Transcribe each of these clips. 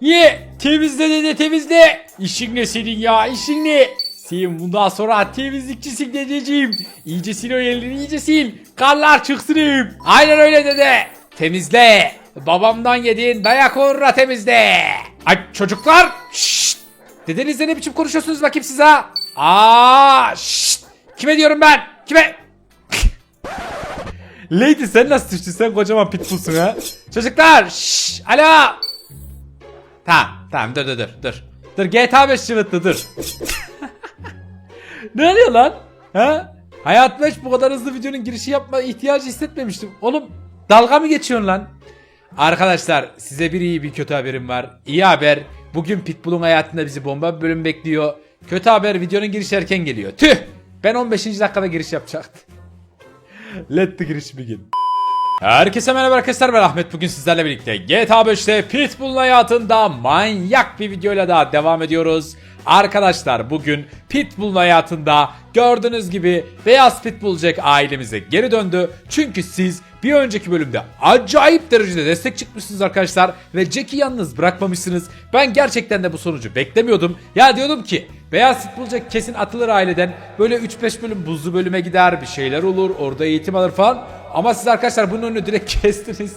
Ye temizle dede temizle. İşin ne senin ya işin ne? Sen bundan sonra temizlikçisin dedeciğim. İyice sil o yerleri iyice sil. Karlar çıksın. Aynen öyle dede. Temizle. Babamdan yediğin dayak uğruna temizle. Ay çocuklar. Şşt. Dedenizle ne biçim konuşuyorsunuz bakayım siz ha? Aa, şşt. Kime diyorum ben? Kime? Lady sen nasıl düştün? Sen kocaman pitbullsun ha. Çocuklar. Şşş. Alo. Tamam tamam dur dur dur dur. Dur GTA 5 çıvıttı dur. ne oluyor lan? Ha? Hayatımda hiç bu kadar hızlı videonun girişi yapma ihtiyacı hissetmemiştim. Oğlum dalga mı geçiyorsun lan? Arkadaşlar size bir iyi bir kötü haberim var. İyi haber. Bugün Pitbull'un hayatında bizi bomba bir bölüm bekliyor. Kötü haber videonun girişi erken geliyor. Tüh! Ben 15. dakikada giriş yapacaktım. Let the giriş begin. Herkese merhaba arkadaşlar ben Ahmet bugün sizlerle birlikte GTA 5'te Pitbull'un hayatında manyak bir videoyla daha devam ediyoruz. Arkadaşlar bugün Pitbull'un hayatında gördüğünüz gibi Beyaz Pitbull Jack ailemize geri döndü. Çünkü siz bir önceki bölümde acayip derecede destek çıkmışsınız arkadaşlar ve Jack'i yalnız bırakmamışsınız. Ben gerçekten de bu sonucu beklemiyordum. Ya diyordum ki Beyaz Pitbull Jack kesin atılır aileden. Böyle 3-5 bölüm buzlu bölüme gider bir şeyler olur orada eğitim alır falan. Ama siz arkadaşlar bunun önünü direkt kestiniz.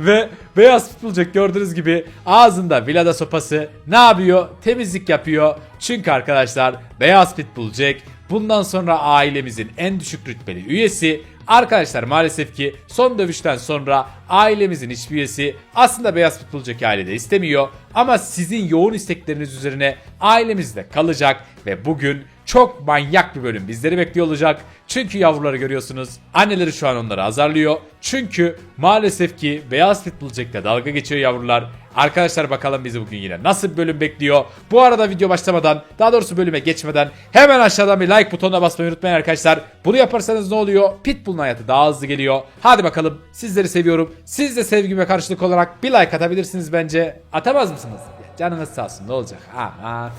Ve beyaz futbolcuk gördüğünüz gibi ağzında vilada sopası ne yapıyor? Temizlik yapıyor. Çünkü arkadaşlar beyaz Jack bundan sonra ailemizin en düşük rütbeli üyesi. Arkadaşlar maalesef ki son dövüşten sonra ailemizin hiçbir üyesi aslında beyaz Jack'i ailede istemiyor. Ama sizin yoğun istekleriniz üzerine ailemizde kalacak ve bugün çok manyak bir bölüm bizleri bekliyor olacak. Çünkü yavruları görüyorsunuz. Anneleri şu an onları azarlıyor. Çünkü maalesef ki Beyaz Pitbull Jack'le dalga geçiyor yavrular. Arkadaşlar bakalım bizi bugün yine nasıl bir bölüm bekliyor. Bu arada video başlamadan daha doğrusu bölüme geçmeden hemen aşağıdan bir like butonuna basmayı unutmayın arkadaşlar. Bunu yaparsanız ne oluyor? Pitbull'un hayatı daha hızlı geliyor. Hadi bakalım sizleri seviyorum. Siz de sevgime karşılık olarak bir like atabilirsiniz bence. Atamaz mısınız? Canınız sağ olsun ne olacak? Aman.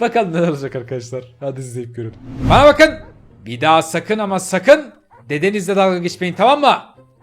Bakalım ne olacak arkadaşlar. Hadi izleyip görün. Bana bakın. Bir daha sakın ama sakın dedenizle dalga geçmeyin tamam mı?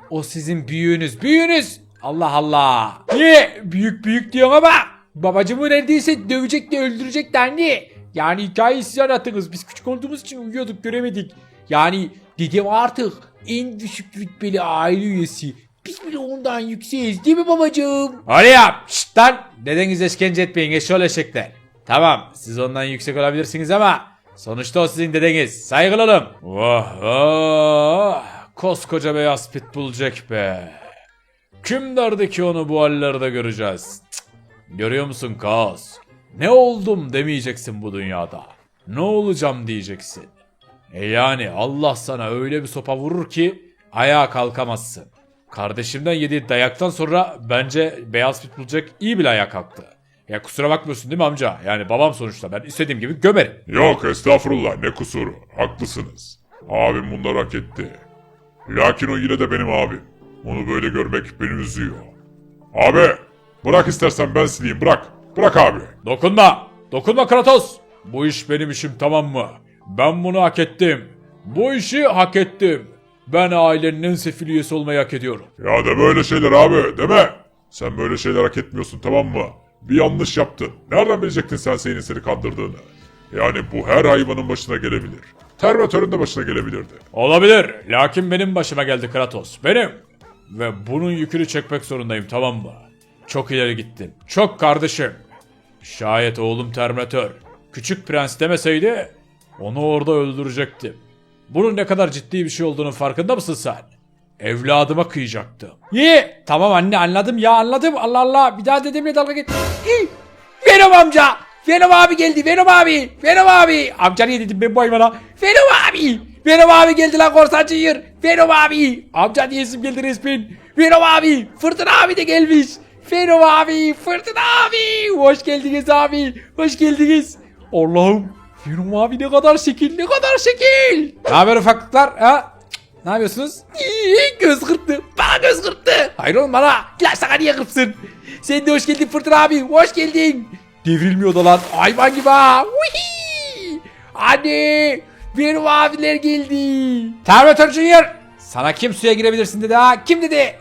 O sizin büyüğünüz. Büyüğünüz. Allah Allah. Niye? Büyük büyük diyorsun ama babacımı neredeyse dövecek de öldürecek dendi. Yani hikayeyi siz anlattınız. Biz küçük olduğumuz için uyuyorduk göremedik. Yani dedem artık en düşük rütbeli aile üyesi. Biz bile ondan yükseğiz değil mi babacığım? Hadi yap. Şşt lan. Dedenize işkence etmeyin eşşoğlu eşekler. Tamam siz ondan yüksek olabilirsiniz ama sonuçta o sizin dedeniz. Saygılı olun. Vah vah. Koskoca beyaz pitbull Jack be. Kim derdi ki onu bu hallerde göreceğiz? Cık. Görüyor musun kaos? Ne oldum demeyeceksin bu dünyada. Ne olacağım diyeceksin. E yani Allah sana öyle bir sopa vurur ki ayağa kalkamazsın. Kardeşimden yediği dayaktan sonra bence Beyaz Pitbull Jack iyi bile ayağa kalktı. Ya kusura bakmıyorsun değil mi amca? Yani babam sonuçta ben istediğim gibi gömerim. Yok estağfurullah ne kusuru. Haklısınız. Abim bunları hak etti. Lakin o yine de benim abim. Onu böyle görmek beni üzüyor. Abi bırak istersen ben sileyim bırak. Bırak abi. Dokunma! Dokunma Kratos! Bu iş benim işim tamam mı? Ben bunu hak ettim. Bu işi hak ettim. Ben ailenin en sefil üyesi olmayı hak ediyorum. Ya de böyle şeyler abi deme. Sen böyle şeyler hak etmiyorsun tamam mı? Bir yanlış yaptın. Nereden bilecektin sen senin seni kandırdığını? Yani bu her hayvanın başına gelebilir. Termatörün de başına gelebilirdi. Olabilir. Lakin benim başıma geldi Kratos. Benim. Ve bunun yükünü çekmek zorundayım tamam mı? Çok ileri gittim. Çok kardeşim. Şayet oğlum Terminator küçük prens demeseydi onu orada öldürecektim. Bunun ne kadar ciddi bir şey olduğunun farkında mısın sen? Evladıma kıyacaktım. İyi. Tamam anne anladım ya anladım. Allah Allah bir daha dedemle dalga geç. İyi. Venom amca. Venom abi geldi. Venom abi. Venom abi. Amca niye dedim ben bu hayvana? Venom abi. Venom abi geldi lan korsancı yır. Venom abi. Amca diye isim geldi resmen. Venom abi. Fırtına abi de gelmiş. Venom abi. Fırtına abi. Hoş geldiniz abi. Hoş geldiniz. Allah'ım. Venom abi ne kadar şekil ne kadar şekil. Ne haber ufaklıklar ha? Ne yapıyorsunuz? İyi, göz kırptı. Bana göz kırptı. Hayır oğlum bana. Gel sana niye kırpsın? Sen de hoş geldin Fırtına abi. Hoş geldin. Devrilmiyor da lan. Hayvan gibi ha. Uhi. Anne. Benim abiler geldi. Terminator Junior. Sana kim suya girebilirsin dedi ha? Kim dedi?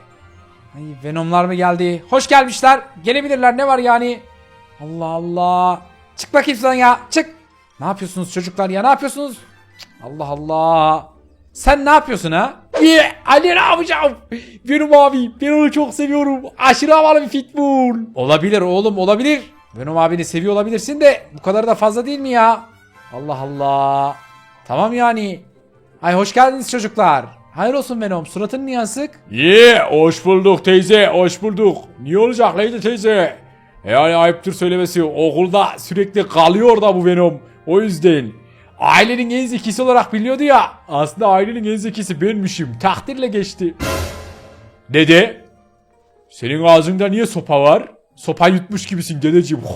Ay Venomlar mı geldi? Hoş gelmişler. Gelebilirler ne var yani? Allah Allah. Çık bakayım sen ya. Çık. Ne yapıyorsunuz çocuklar ya? Ne yapıyorsunuz? Allah Allah. Sen ne yapıyorsun ha? İyi. Ali ne yapacağım? Venom abi. Ben onu çok seviyorum. Aşırı havalı bir pitbull. Olabilir oğlum olabilir. Venom abini seviyor olabilirsin de bu kadar da fazla değil mi ya? Allah Allah. Tamam yani. Ay hoş geldiniz çocuklar. Hayır olsun Venom. Suratın niye asık? Ye, hoş bulduk teyze, hoş bulduk. Niye olacak Leydi teyze? Yani ayıptır söylemesi okulda sürekli kalıyor da bu Venom. O yüzden. Ailenin en zekisi olarak biliyordu ya. Aslında ailenin en zekisi benmişim. Takdirle geçti. Dede. Senin ağzında niye sopa var? Sopa yutmuş gibisin dedeciğim.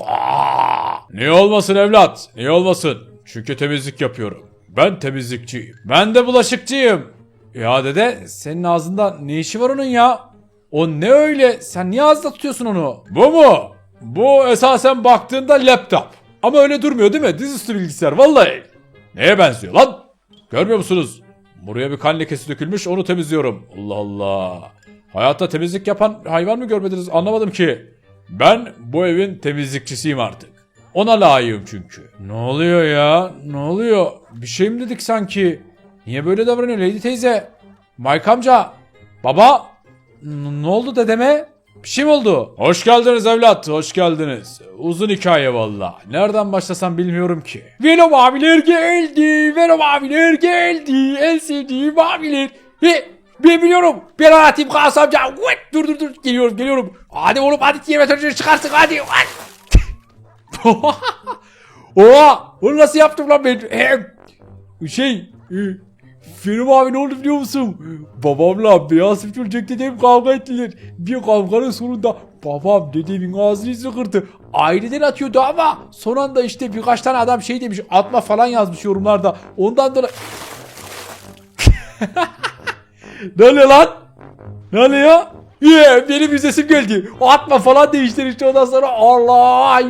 Ne olmasın evlat? Ne olmasın? Çünkü temizlik yapıyorum. Ben temizlikçiyim. Ben de bulaşıkçıyım. Ya dede senin ağzında ne işi var onun ya? O ne öyle? Sen niye ağzında tutuyorsun onu? Bu mu? Bu esasen baktığında laptop. Ama öyle durmuyor değil mi? Dizüstü bilgisayar vallahi. Neye benziyor lan? Görmüyor musunuz? Buraya bir kan lekesi dökülmüş onu temizliyorum. Allah Allah. Hayatta temizlik yapan hayvan mı görmediniz anlamadım ki. Ben bu evin temizlikçisiyim artık. Ona layığım çünkü. Ne oluyor ya? Ne oluyor? Bir şey mi dedik sanki? Niye böyle davranıyor Lady teyze? Mike amca. Baba. N- ne oldu dedeme? Bir şey mi oldu? Hoş geldiniz evlat, hoş geldiniz. Uzun hikaye valla. Nereden başlasam bilmiyorum ki. Venom abiler geldi. Venom abiler geldi. En sevdiğim abiler. Ve ben biliyorum. Ben anlatayım Kas amca. What? Dur dur dur. Geliyorum geliyorum. Hadi oğlum hadi diye meteoroloji çıkarsın hadi. Oha! Onu nasıl yaptım lan ben? Şey e, Ferim abi ne oldu biliyor musun? Babamla beyaz Jack dedem kavga ettiler. Bir kavganın sonunda babam dedemin ağzını yüzünü kırdı. Aileden atıyordu ama son anda işte birkaç tane adam şey demiş atma falan yazmış yorumlarda. Ondan dolayı... ne oluyor lan? Ne oluyor? Yeah, benim yüzesim geldi. Atma falan demişler işte ondan sonra Allah.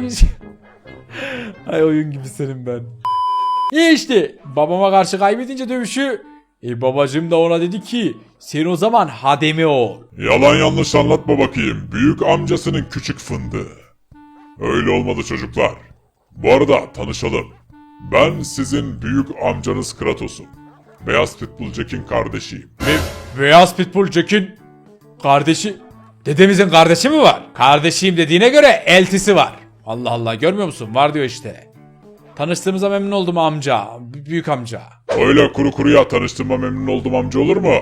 Ay oyun gibi senin ben. İyi işte babama karşı kaybedince dövüşü e babacım da ona dedi ki sen o zaman hademi ol. Yalan yanlış anlatma bakayım. Büyük amcasının küçük fındığı. Öyle olmadı çocuklar. Bu arada tanışalım. Ben sizin büyük amcanız Kratos'um. Beyaz Pitbull Jack'in kardeşiyim. Ve Beyaz Pitbull Jack'in kardeşi dedemizin kardeşi mi var? Kardeşiyim dediğine göre eltisi var. Allah Allah görmüyor musun? Var diyor işte. Tanıştığımıza memnun oldum amca. b- Büyük amca. Öyle kuru kuruya tanıştığıma memnun oldum amca olur mu?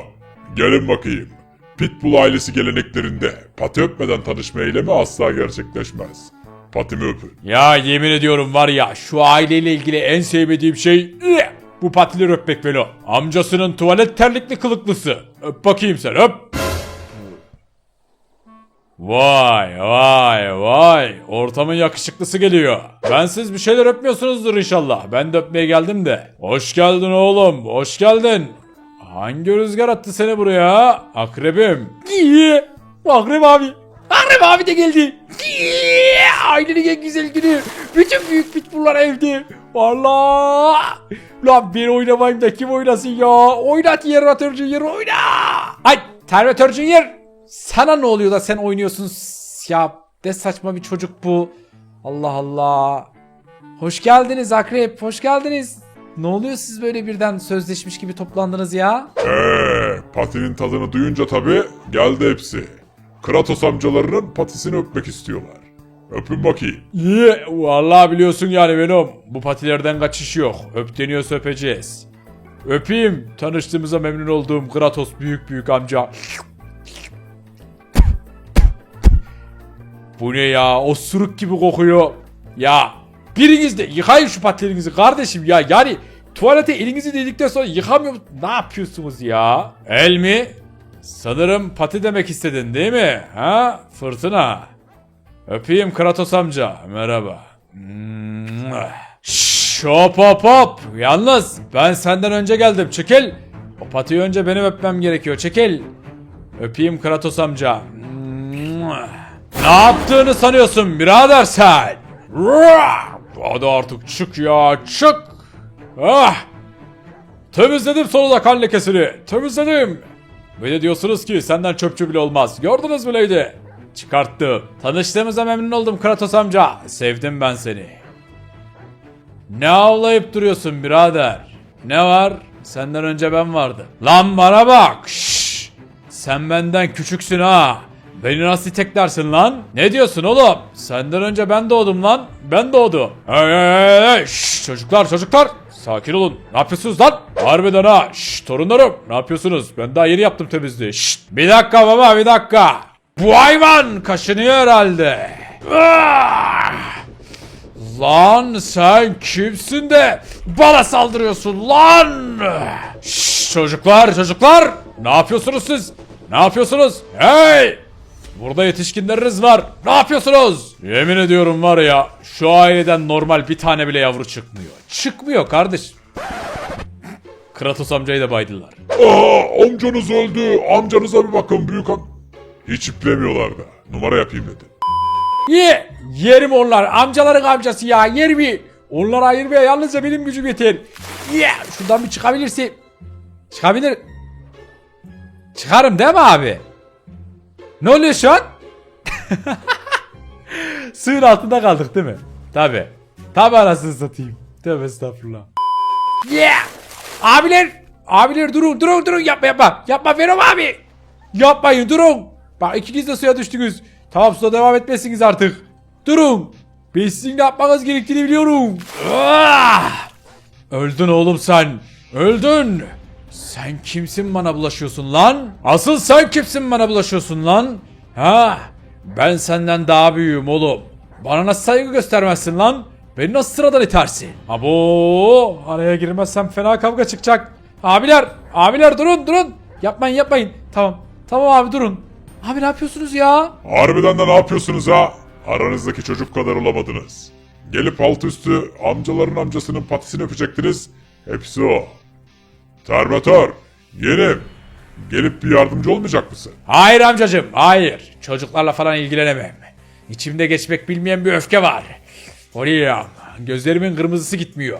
Gelin bakayım. Pitbull ailesi geleneklerinde pati öpmeden tanışma eylemi asla gerçekleşmez. Patimi öpün. Ya yemin ediyorum var ya şu aileyle ilgili en sevmediğim şey bu patileri öpmek Velo. Amcasının tuvalet terlikli kılıklısı. Öp bakayım sen öp. Vay vay vay ortamın yakışıklısı geliyor. Bensiz bir şeyler öpmüyorsunuzdur inşallah. Ben de öpmeye geldim de. Hoş geldin oğlum hoş geldin. Hangi rüzgar attı seni buraya? Akrebim. İyi. Akrep abi. Akrep abi de geldi. İyi. Ailenin en güzel günü. Bütün büyük pitbulllar evde. Allah. Lan ben oynamayayım da kim oynasın ya? Oynat Terminator Junior oyna. Ay Terminator Junior. Sana ne oluyor da sen oynuyorsun? Ya ne saçma bir çocuk bu. Allah Allah. Hoş geldiniz Akrep. Hoş geldiniz. Ne oluyor siz böyle birden sözleşmiş gibi toplandınız ya? Eee patinin tadını duyunca tabi geldi hepsi. Kratos amcalarının patisini öpmek istiyorlar. Öpün bakayım. İyi vallahi biliyorsun yani Venom. Bu patilerden kaçış yok. Öp deniyorsa öpeceğiz. Öpeyim. Tanıştığımıza memnun olduğum Kratos büyük büyük amca. Bu ne ya? Osuruk gibi kokuyor. Ya biriniz de yıkayın şu patilerinizi kardeşim ya. Yani tuvalete elinizi dedikten sonra yıkamıyor Ne yapıyorsunuz ya? El mi? Sanırım pati demek istedin değil mi? Ha? Fırtına. Öpeyim Kratos amca. Merhaba. Şşş hop hop hop. Yalnız ben senden önce geldim. Çekil. O patiyi önce benim öpmem gerekiyor. Çekil. Öpeyim Kratos amca. Ne yaptığını sanıyorsun birader sen? Hadi artık çık ya çık. Ah. Temizledim sonunda kan lekesini. Temizledim. Bir de diyorsunuz ki senden çöpçü bile olmaz. Gördünüz mü Lady? Çıkarttım. Tanıştığımıza memnun oldum Kratos amca. Sevdim ben seni. Ne avlayıp duruyorsun birader? Ne var? Senden önce ben vardım. Lan bana bak. Şşş. Sen benden küçüksün ha. Beni nasıl teklersin lan? Ne diyorsun oğlum? Senden önce ben doğdum lan. Ben doğdum. Hey hey hey. Şşş, çocuklar çocuklar. Sakin olun. Ne yapıyorsunuz lan? Harbiden ha. Şşş, torunlarım. Ne yapıyorsunuz? Ben daha yeni yaptım temizliği. Şşt. Bir dakika baba bir dakika. Bu hayvan kaşınıyor herhalde. Ah! Lan sen kimsin de bana saldırıyorsun lan? Şşş çocuklar çocuklar ne yapıyorsunuz siz? Ne yapıyorsunuz? Hey! Burada yetişkinleriniz var. Ne yapıyorsunuz? Yemin ediyorum var ya şu aileden normal bir tane bile yavru çıkmıyor. Çıkmıyor kardeş. Kratos amcayı da baydılar. Aa, amcanız öldü. Amcanıza bir bakın büyük am... Hiç iplemiyorlar da. Numara yapayım dedi. Ye! Yerim onlar. Amcaların amcası ya. Yerim. Onları ayırmaya yalnızca benim gücüm yeter. Ye! Şuradan bir çıkabilirsin. Çıkabilir. Çıkarım değil mi abi? Ne oluyor şu an? Suyun altında kaldık değil mi? Tabi. Tabi anasını satayım. Tövbe estağfurullah. Yeah! Abiler! Abiler durun durun durun yapma yapma. Yapma Venom abi. Yapmayın durun. Bak ikiniz de suya düştünüz. Tamam suda devam etmezsiniz artık. Durun. Ben sizin yapmanız gerektiğini biliyorum. Ah! Öldün oğlum sen. Öldün. Sen kimsin bana bulaşıyorsun lan? Asıl sen kimsin bana bulaşıyorsun lan? Ha? Ben senden daha büyüğüm oğlum. Bana nasıl saygı göstermezsin lan? Beni nasıl sıradan itersin? Abo! Araya girmezsem fena kavga çıkacak. Abiler! Abiler durun durun! Yapmayın yapmayın. Tamam. Tamam abi durun. Abi ne yapıyorsunuz ya? Harbiden de ne yapıyorsunuz ha? Aranızdaki çocuk kadar olamadınız. Gelip alt üstü amcaların amcasının patisini öpecektiniz. Hepsi o. Termatör, yeğenim. Gelip bir yardımcı olmayacak mısın? Hayır amcacım, hayır. Çocuklarla falan ilgilenemem. İçimde geçmek bilmeyen bir öfke var. Oraya gözlerimin kırmızısı gitmiyor.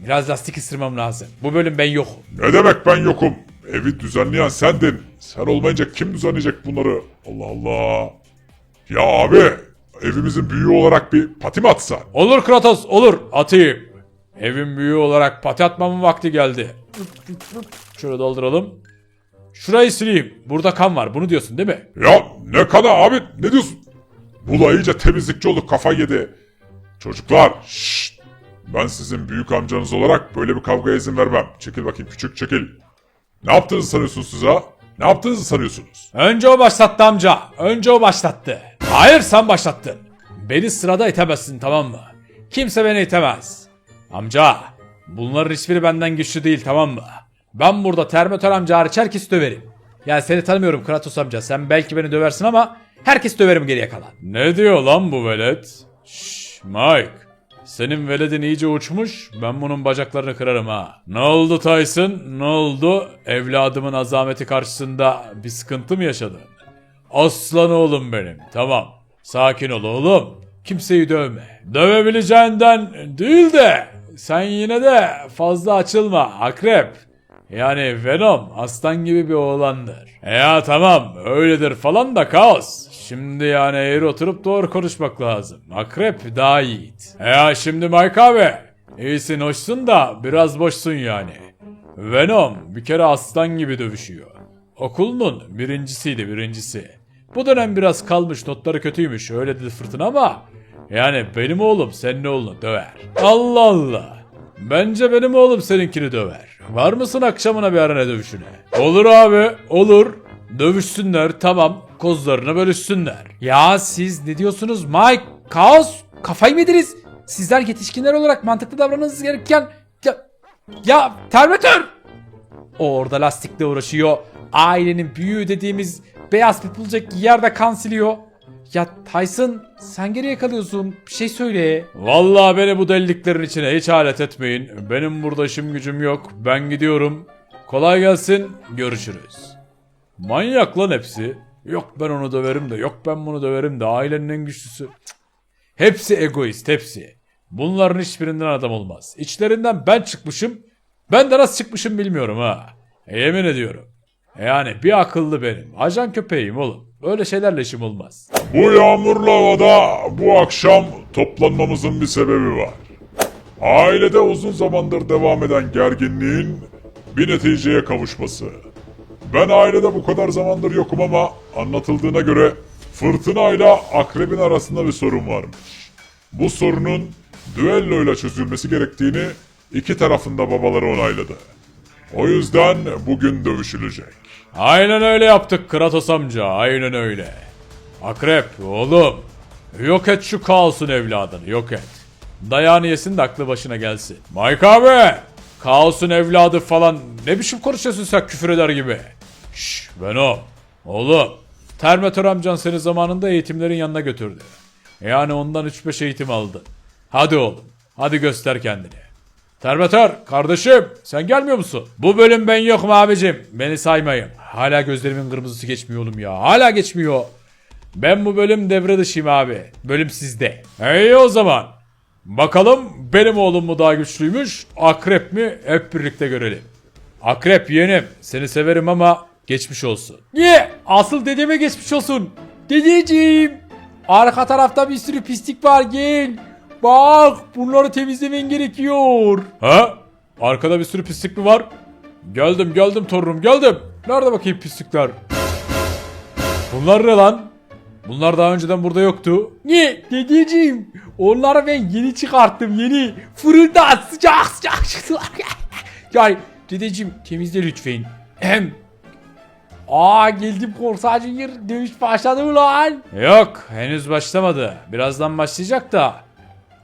Biraz lastik ısırmam lazım. Bu bölüm ben yokum. Ne demek ben yokum? Evi düzenleyen sendin. Sen olmayınca kim düzenleyecek bunları? Allah Allah. Ya abi, evimizin büyüğü olarak bir pati mi atsan? Olur Kratos, olur. Atayım. Evin büyüğü olarak pati atmamın vakti geldi. Şöyle dolduralım. Şurayı sileyim. Burada kan var. Bunu diyorsun değil mi? Ya ne kadar abi ne diyorsun? Bu da iyice temizlikçi olduk kafa yedi. Çocuklar şşt. Ben sizin büyük amcanız olarak böyle bir kavgaya izin vermem. Çekil bakayım küçük çekil. Ne yaptığınızı sanıyorsunuz siz ha? Ne yaptığınızı sanıyorsunuz? Önce o başlattı amca. Önce o başlattı. Hayır sen başlattın. Beni sırada itemezsin tamam mı? Kimse beni itemez. Amca bunların hiçbiri benden güçlü değil tamam mı? Ben burada Terminator amca hariç herkesi döverim. Ya seni tanımıyorum Kratos amca sen belki beni döversin ama herkes döverim geriye kalan. Ne diyor lan bu velet? Şşş Mike. Senin veledin iyice uçmuş. Ben bunun bacaklarını kırarım ha. Ne oldu Tyson? Ne oldu? Evladımın azameti karşısında bir sıkıntı mı yaşadın? Aslan oğlum benim. Tamam. Sakin ol oğlum. Kimseyi dövme. Dövebileceğinden değil de sen yine de fazla açılma akrep. Yani Venom aslan gibi bir oğlandır. Ya tamam öyledir falan da kaos. Şimdi yani eğri oturup doğru konuşmak lazım. Akrep daha yiğit. Ya şimdi Mike abi. İyisin hoşsun da biraz boşsun yani. Venom bir kere aslan gibi dövüşüyor. Okulunun birincisiydi birincisi. Bu dönem biraz kalmış notları kötüymüş öyle dedi fırtına ama yani benim oğlum senin oğlunu döver. Allah Allah. Bence benim oğlum seninkini döver. Var mısın akşamına bir arana dövüşüne? Olur abi olur. Dövüşsünler tamam. Kozlarını bölüşsünler. Ya siz ne diyorsunuz Mike? Kaos? Kafayı mı yediniz? Sizler yetişkinler olarak mantıklı davranmanız gereken... Ya, ya Terminator! O orada lastikle uğraşıyor. Ailenin büyüğü dediğimiz beyaz pipulcak yerde kan siliyor. Ya Tyson sen geriye kalıyorsun. Bir şey söyle. Vallahi beni bu deliliklerin içine hiç alet etmeyin. Benim burada işim gücüm yok. Ben gidiyorum. Kolay gelsin. Görüşürüz. Manyak lan hepsi. Yok ben onu döverim de yok ben bunu döverim de ailenin en güçlüsü. Hepsi egoist hepsi. Bunların hiçbirinden adam olmaz. İçlerinden ben çıkmışım. Ben de nasıl çıkmışım bilmiyorum ha. Yemin ediyorum. Yani bir akıllı benim. Ajan köpeğim oğlum. Böyle şeylerle işim olmaz. Bu yağmurlu havada bu akşam toplanmamızın bir sebebi var. Ailede uzun zamandır devam eden gerginliğin bir neticeye kavuşması. Ben ailede bu kadar zamandır yokum ama anlatıldığına göre fırtına ile akrebin arasında bir sorun varmış. Bu sorunun düelloyla çözülmesi gerektiğini iki tarafında babaları onayladı. O yüzden bugün dövüşülecek. Aynen öyle yaptık Kratos amca. Aynen öyle. Akrep oğlum. Yok et şu kaosun evladını yok et. Dayağını yesin de aklı başına gelsin. Mike abi. Kaosun evladı falan ne biçim konuşuyorsun sen küfür eder gibi. Şşş Venom. Oğlum. Termatör amcan seni zamanında eğitimlerin yanına götürdü. Yani ondan 3-5 eğitim aldın. Hadi oğlum. Hadi göster kendini. Termatör kardeşim sen gelmiyor musun? Bu bölüm ben yokum abicim. Beni saymayın. Hala gözlerimin kırmızısı geçmiyor oğlum ya. Hala geçmiyor. Ben bu bölüm devre dışıyım abi. Bölüm sizde. İyi o zaman. Bakalım benim oğlum mu daha güçlüymüş, akrep mi hep birlikte görelim. Akrep yeğenim seni severim ama geçmiş olsun. Niye? Asıl dedeme geçmiş olsun. Dedeciğim. Arka tarafta bir sürü pislik var gel. Bak bunları temizlemen gerekiyor. Ha? Arkada bir sürü pislik mi var? Geldim geldim torunum geldim. Nerede bakayım pislikler? Bunlar ne lan? Bunlar daha önceden burada yoktu. Ne? Dedeciğim. Onları ben yeni çıkarttım yeni. Fırında sıcak sıcak sıcak. yani dedeciğim temizle lütfen. Hem. Aa geldim korsacı yer. Dövüş başladı mı lan? Yok henüz başlamadı. Birazdan başlayacak da.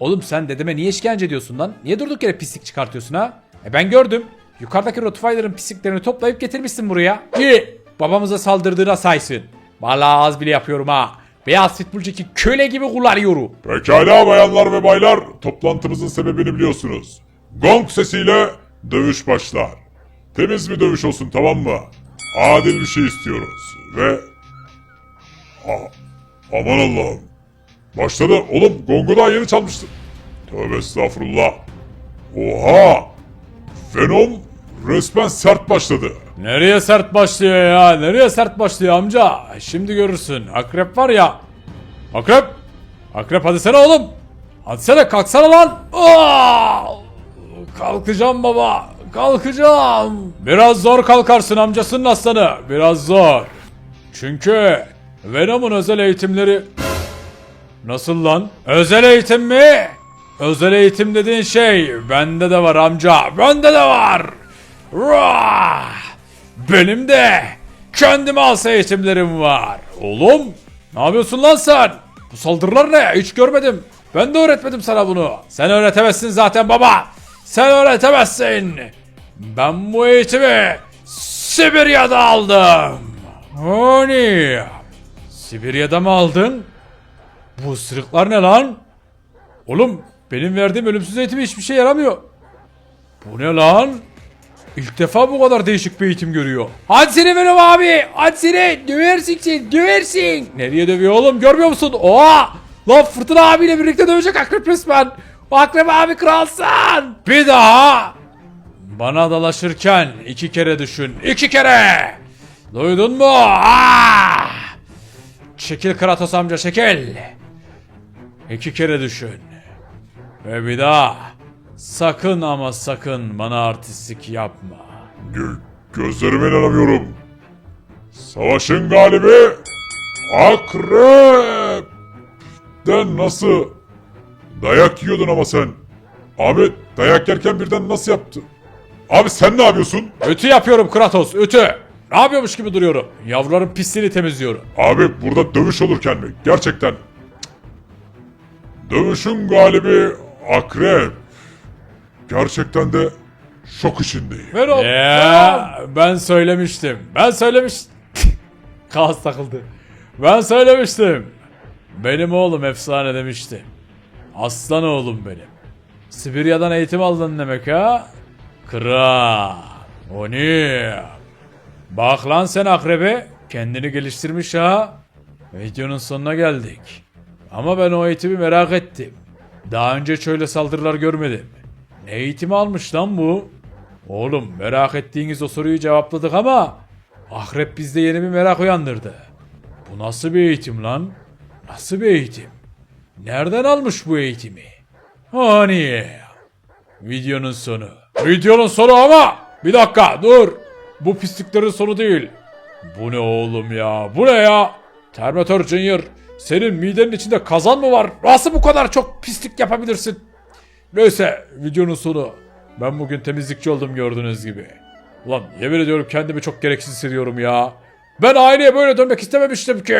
Oğlum sen dedeme niye işkence ediyorsun lan? Niye durduk yere pislik çıkartıyorsun ha? E ben gördüm. Yukarıdaki Rottweiler'ın pisliklerini toplayıp getirmişsin buraya. İyi. Babamıza saldırdığına saysın. Vallahi az bile yapıyorum ha. Beyaz futbolcaki köle gibi kullanıyorum. Pekala bayanlar ve baylar, toplantımızın sebebini biliyorsunuz. Gong sesiyle dövüş başlar. Temiz bir dövüş olsun tamam mı? Adil bir şey istiyoruz. Ve... Aa, aman Allah'ım. Başladı. Oğlum gongu daha yeni çalmıştım. Tövbe estağfurullah. Oha! Venom resmen sert başladı. Nereye sert başlıyor ya? Nereye sert başlıyor amca? Şimdi görürsün. Akrep var ya. Akrep. Akrep hadi sen oğlum. Hadi sen kalksana lan. Aa! Kalkacağım baba. Kalkacağım. Biraz zor kalkarsın amcasının aslanı. Biraz zor. Çünkü Venom'un özel eğitimleri... Nasıl lan? Özel eğitim mi? Özel eğitim dediğin şey bende de var amca. Bende de var. Rah! Benim de kendime has eğitimlerim var. Oğlum ne yapıyorsun lan sen? Bu saldırılar ne? Hiç görmedim. Ben de öğretmedim sana bunu. Sen öğretemezsin zaten baba. Sen öğretemezsin. Ben bu eğitimi Sibirya'da aldım. Hani? Sibirya'da mı aldın? Bu ısırıklar ne lan? Oğlum benim verdiğim ölümsüz eğitim hiçbir şey yaramıyor. Bu ne lan? İlk defa bu kadar değişik bir eğitim görüyor. Hadi seni Venom abi. Hadi seni. Döversin sen. Döversin. Nereye dövüyor oğlum görmüyor musun? Oha. Lan Fırtına abiyle birlikte dövecek Akrep resmen. Akrep abi kralsın. Bir daha. Bana dalaşırken iki kere düşün. İki kere. Duydun mu? Ah! Çekil Kratos amca çekil. İki kere düşün. Ve bir daha sakın ama sakın bana artistlik yapma. Gö- gözlerime inanamıyorum. Savaşın galibi Akrep. Den nasıl? Dayak yiyordun ama sen. Abi dayak yerken birden nasıl yaptı? Abi sen ne yapıyorsun? Ütü yapıyorum Kratos ütü. Ne yapıyormuş gibi duruyorum. Yavruların pisliğini temizliyorum. Abi burada dövüş olurken mi? Gerçekten. Dövüşün galibi Akrep. Gerçekten de şok içindeyim. Venom. Ya ben söylemiştim. Ben söylemiştim. Kaos takıldı. Ben söylemiştim. Benim oğlum efsane demiştim. Aslan oğlum benim. Sibirya'dan eğitim aldın demek ha? Kral. Oni. Bak lan sen akrebe. Kendini geliştirmiş ha. Videonun sonuna geldik. Ama ben o eğitimi merak ettim. Daha önce şöyle saldırılar görmedim. Ne eğitimi almış lan bu? Oğlum merak ettiğiniz o soruyu cevapladık ama Akrep bizde yeni bir merak uyandırdı. Bu nasıl bir eğitim lan? Nasıl bir eğitim? Nereden almış bu eğitimi? Hani? Videonun sonu. Videonun sonu ama bir dakika dur. Bu pisliklerin sonu değil. Bu ne oğlum ya? Bu ne ya? Terminator Junior senin midenin içinde kazan mı var? Nasıl bu kadar çok pislik yapabilirsin? Neyse videonun sonu. Ben bugün temizlikçi oldum gördüğünüz gibi. Ulan yemin ediyorum kendimi çok gereksiz hissediyorum ya. Ben aileye böyle dönmek istememiştim ki.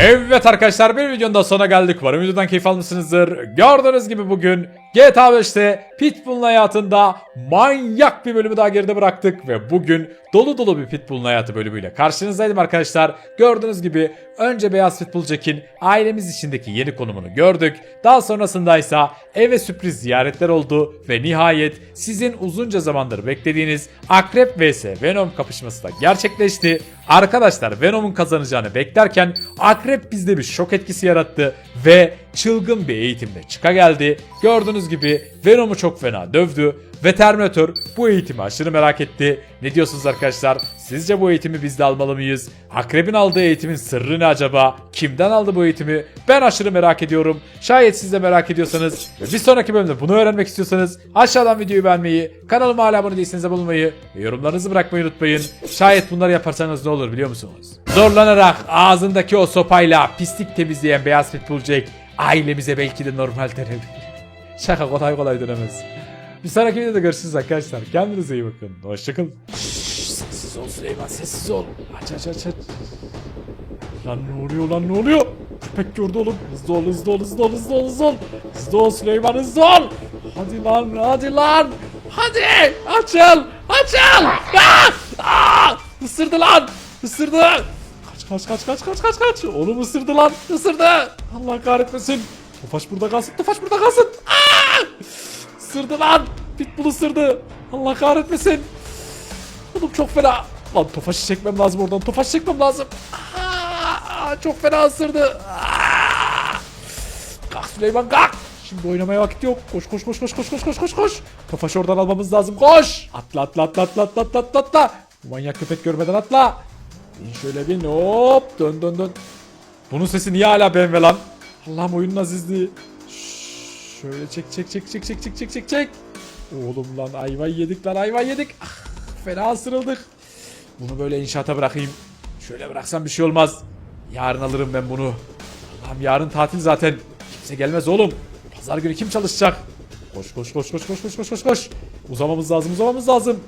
Evet arkadaşlar bir videonun da sonuna geldik. Umarım videodan keyif almışsınızdır. Gördüğünüz gibi bugün GTA 5'te Pitbull'un hayatında manyak bir bölümü daha geride bıraktık. Ve bugün dolu dolu bir Pitbull'un hayatı bölümüyle karşınızdaydım arkadaşlar. Gördüğünüz gibi önce Beyaz Pitbull Jack'in ailemiz içindeki yeni konumunu gördük. Daha sonrasında ise eve sürpriz ziyaretler oldu. Ve nihayet sizin uzunca zamandır beklediğiniz Akrep vs Venom kapışması da gerçekleşti. Arkadaşlar Venom'un kazanacağını beklerken Akrep bizde bir şok etkisi yarattı ve çılgın bir eğitimle çıka geldi. Gördüğünüz gibi Venom'u çok fena dövdü ve Terminator bu eğitimi aşırı merak etti. Ne diyorsunuz arkadaşlar? Sizce bu eğitimi biz de almalı mıyız? Akrep'in aldığı eğitimin sırrı ne acaba? Kimden aldı bu eğitimi? Ben aşırı merak ediyorum. Şayet siz de merak ediyorsanız ve bir sonraki bölümde bunu öğrenmek istiyorsanız aşağıdan videoyu beğenmeyi, kanalıma hala abone değilseniz abone olmayı ve yorumlarınızı bırakmayı unutmayın. Şayet bunları yaparsanız ne olur biliyor musunuz? Zorlanarak ağzındaki o sopayla pislik temizleyen beyaz pitbull Jack ailemize belki de normal denebilir. Şaka kolay kolay dönemez. Bir sonraki videoda görüşürüz arkadaşlar. Kendinize iyi bakın. Hoşçakalın. Sessiz ol Süleyman sessiz ol. Aç aç aç aç. Lan ne oluyor lan ne oluyor? Köpek gördü oğlum. Hızlı ol hızlı ol hızlı ol hızlı ol hızlı ol. Hızlı ol Süleyman hızlı ol. Hadi lan hadi lan. Hadi açıl açıl. Ah! Ah! Isırdı lan. Isırdı. Kaç kaç kaç kaç kaç kaç kaç. Oğlum ısırdı lan. Isırdı. Allah kahretmesin. Tofaş burada kalsın. Tofaş burada kalsın. Ah! Isırdı lan. Pitbull ısırdı. Allah kahretmesin. Oğlum çok fena. Lan Tofaş'ı çekmem lazım oradan. Tofaş çekmem lazım. Aa, çok fena ısırdı. Aa! Kalk Süleyman kalk. Şimdi oynamaya vakit yok. Koş koş koş koş koş koş koş koş koş. Tofaş'ı oradan almamız lazım. Koş. Atla atla atla atla atla atla atla atla. Manyak köpek görmeden atla. Bin şöyle bin hop. Dön dön dön. Bunun sesi niye hala BMW lan? Allah'ım oyunun azizliği. Şöyle çek çek çek çek çek çek çek çek çek. Oğlum lan ayvayı yedik lan ayvayı yedik. Ah, fena ısırıldık. Bunu böyle inşaata bırakayım. Şöyle bıraksam bir şey olmaz. Yarın alırım ben bunu. Allah'ım yarın tatil zaten. Kimse gelmez oğlum. Pazar günü kim çalışacak? Koş koş koş koş koş koş koş koş koş. Uzamamız lazım uzamamız lazım.